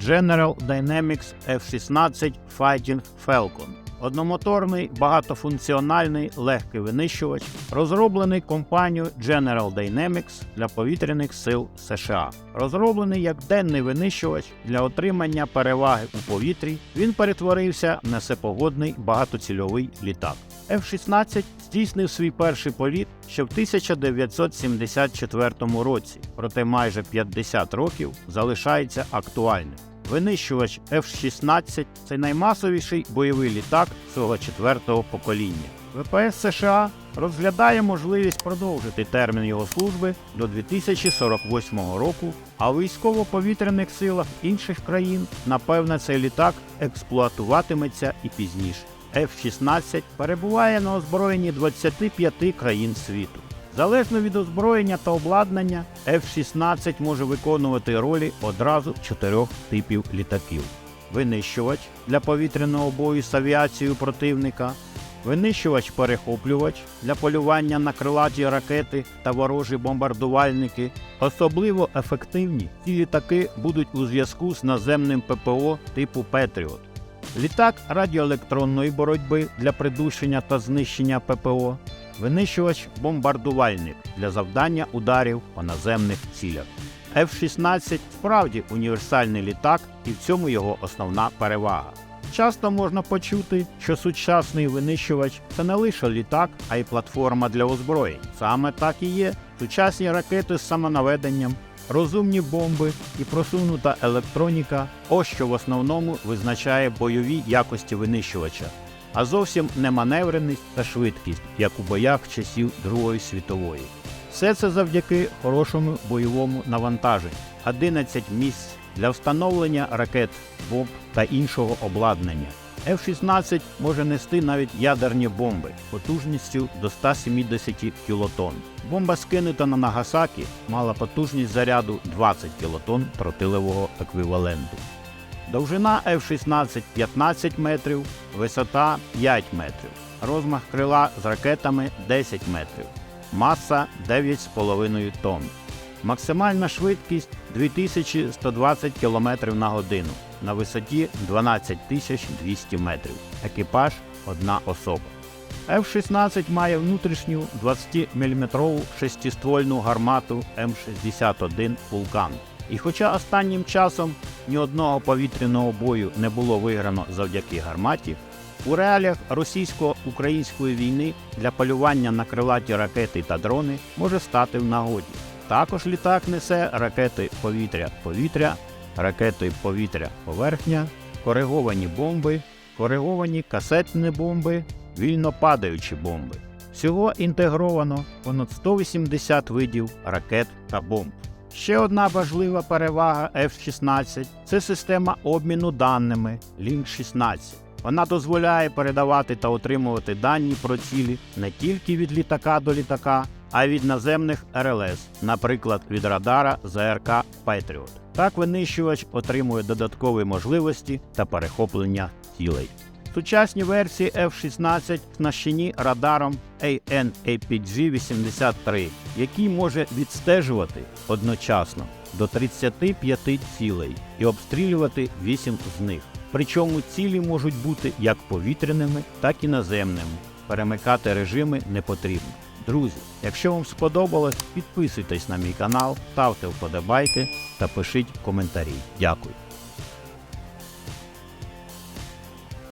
General Dynamics F-16 Fighting Falcon. Одномоторний багатофункціональний легкий винищувач, розроблений компанією General Dynamics для повітряних сил США. Розроблений як денний винищувач для отримання переваги у повітрі, він перетворився на всепогодний багатоцільовий літак. F-16 здійснив свій перший політ ще в 1974 році, проте майже 50 років залишається актуальним. Винищувач F-16 це наймасовіший бойовий літак свого четвертого покоління. ВПС США розглядає можливість продовжити термін його служби до 2048 року, а у військово-повітряних силах інших країн, напевне, цей літак експлуатуватиметься і пізніше. F-16 перебуває на озброєнні 25 країн світу. Залежно від озброєння та обладнання, F-16 може виконувати ролі одразу чотирьох типів літаків: винищувач для повітряного бою з авіацією противника, винищувач-перехоплювач для полювання на крилаті ракети та ворожі бомбардувальники. Особливо ефективні ці літаки будуть у зв'язку з наземним ППО типу Петріот. Літак радіоелектронної боротьби для придушення та знищення ППО, винищувач-бомбардувальник для завдання ударів по наземних цілях. F-16 справді універсальний літак, і в цьому його основна перевага. Часто можна почути, що сучасний винищувач це не лише літак, а й платформа для озброєнь. Саме так і є. Сучасні ракети з самонаведенням, розумні бомби і просунута електроніка ось що в основному визначає бойові якості винищувача, а зовсім не маневреність та швидкість, як у боях часів Другої світової. Все це завдяки хорошому бойовому навантаженню, 11 місць для встановлення ракет, бомб та іншого обладнання. F-16 може нести навіть ядерні бомби потужністю до 170 кілотон. Бомба, скинута на Нагасакі, мала потужність заряду 20 кілотон тротилового еквіваленту. Довжина F-16 15 метрів, висота 5 метрів, розмах крила з ракетами 10 метрів, маса 9,5 тонн. Максимальна швидкість 2120 км на годину на висоті 12200 метрів. Екіпаж одна особа. F-16 має внутрішню 20-мм шестиствольну гармату М61 Вулкан. І хоча останнім часом ні одного повітряного бою не було виграно завдяки гарматі, у реаліях російсько-української війни для полювання на крилаті ракети та дрони може стати в нагоді. Також літак несе ракети повітря-повітря, ракети повітря-поверхня, кориговані бомби, кориговані касетні бомби, вільно падаючі бомби. Всього інтегровано понад 180 видів ракет та бомб. Ще одна важлива перевага F-16 це система обміну даними Link 16. Вона дозволяє передавати та отримувати дані про цілі не тільки від літака до літака, а й від наземних РЛС, наприклад, від радара ЗРК Patriot. Так винищувач отримує додаткові можливості та перехоплення цілей. Сучасні версії F-16 оснащені радаром AN-APG-83, який може відстежувати одночасно до 35 цілей і обстрілювати 8 з них. Причому цілі можуть бути як повітряними, так і наземними. Перемикати режими не потрібно. Друзі, якщо вам сподобалось, підписуйтесь на мій канал, ставте вподобайки та пишіть коментарі. Дякую.